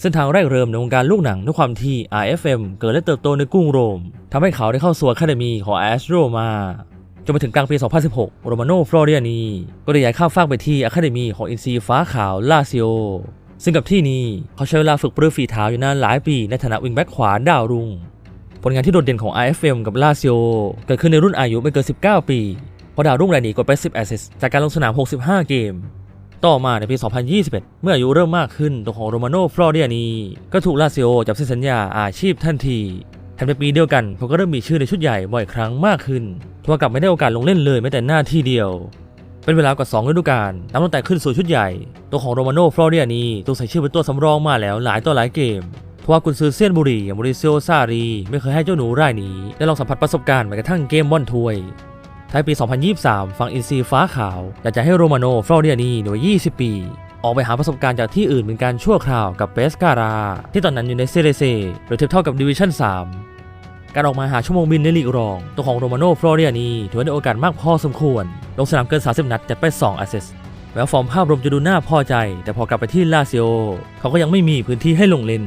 เส้นทางแรกเริ่มในวงการลูกหนังด้วยความที่ RFM เกิดและเติบโตในกรุงโรมทำให้เขาได้เข้าสู่อะคาเดมีของแอสโรมาจนไปถึงกลางปี 2016 โรมาโน ฟลอเรียนี ก็ได้ย้ายข้ามฟากไปที่อะคาเดมีของอินซีฟ้าขาวลาซิโอ ซึ่งกับที่นี้เขาใช้เวลาฝึกปรือฝีเท้าอยู่นานหลายปีในฐานะวิงแบ็กขวาดาวรุ่ง ผลงานที่โดดเด่นของ RFM กับลาซิโอเกิดขึ้นในรุ่นอายุไม่เกิน 19 ปี เพราะดาวรุ่งรายนี้กดไป 10 แอสซิสจากการลงสนาม 65 เกม ต่อมาในปี 2021 เมื่ออายุเริ่มมากขึ้นตัวของโรมาโนฟลอเรียนีก็ถูกลาซิโอจับเซ็นสัญญาอาชีพทันทีแถมในปีเดียวกันเขาก็เริ่มมีชื่อในชุดใหญ่บ่อยครั้งมากขึ้นทว่ากลับไม่ได้โอกาสลงเล่นเลยแม้แต่หน้าที่เดียว เป็นเวลากว่า2ฤดูกาลนับตั้งแต่ขึ้นสู่ชุดใหญ่ ตัวของโรมาโนฟลอเรียนีถูกใส่ชื่อเป็นตัวสำรองมาแล้วหลายต่อหลายเกมทว่ากุนซือเซียนบุรีอย่างบริเซโอซารี ไม่เคยให้เจ้าหนูรายนี้ได้ลองสัมผัสประสบการณ์แม้กระทั่งเกมบอลถ้วย ท้ายปี 2023 ฝั่งอินซีฟ้าขาวอยากจะให้โรมาโนฟลอเรียนีหน่วย 20 ปี ออกไปหาประสบการณ์จากที่อื่นเป็นการชั่วคราวกับเปสการา ที่ตอนนั้นอยู่ในเซเรเซหรือเทียบเท่ากับดิวิชั่น 3 การออกมาหาชั่วโมงบินในลีกรอง ตัวของโรมาโนฟลอเรียนีถือว่าได้โอกาสมากพอสมควร ลงสนามเกิน 30 นัดจัดไป2อาเซสแม้ว่าฟอร์มภาพรวมจะดูน่าพอใจ แต่พอกลับไปที่ลาซิโอเขาก็ยังไม่มีพื้นที่ให้ลงเล่น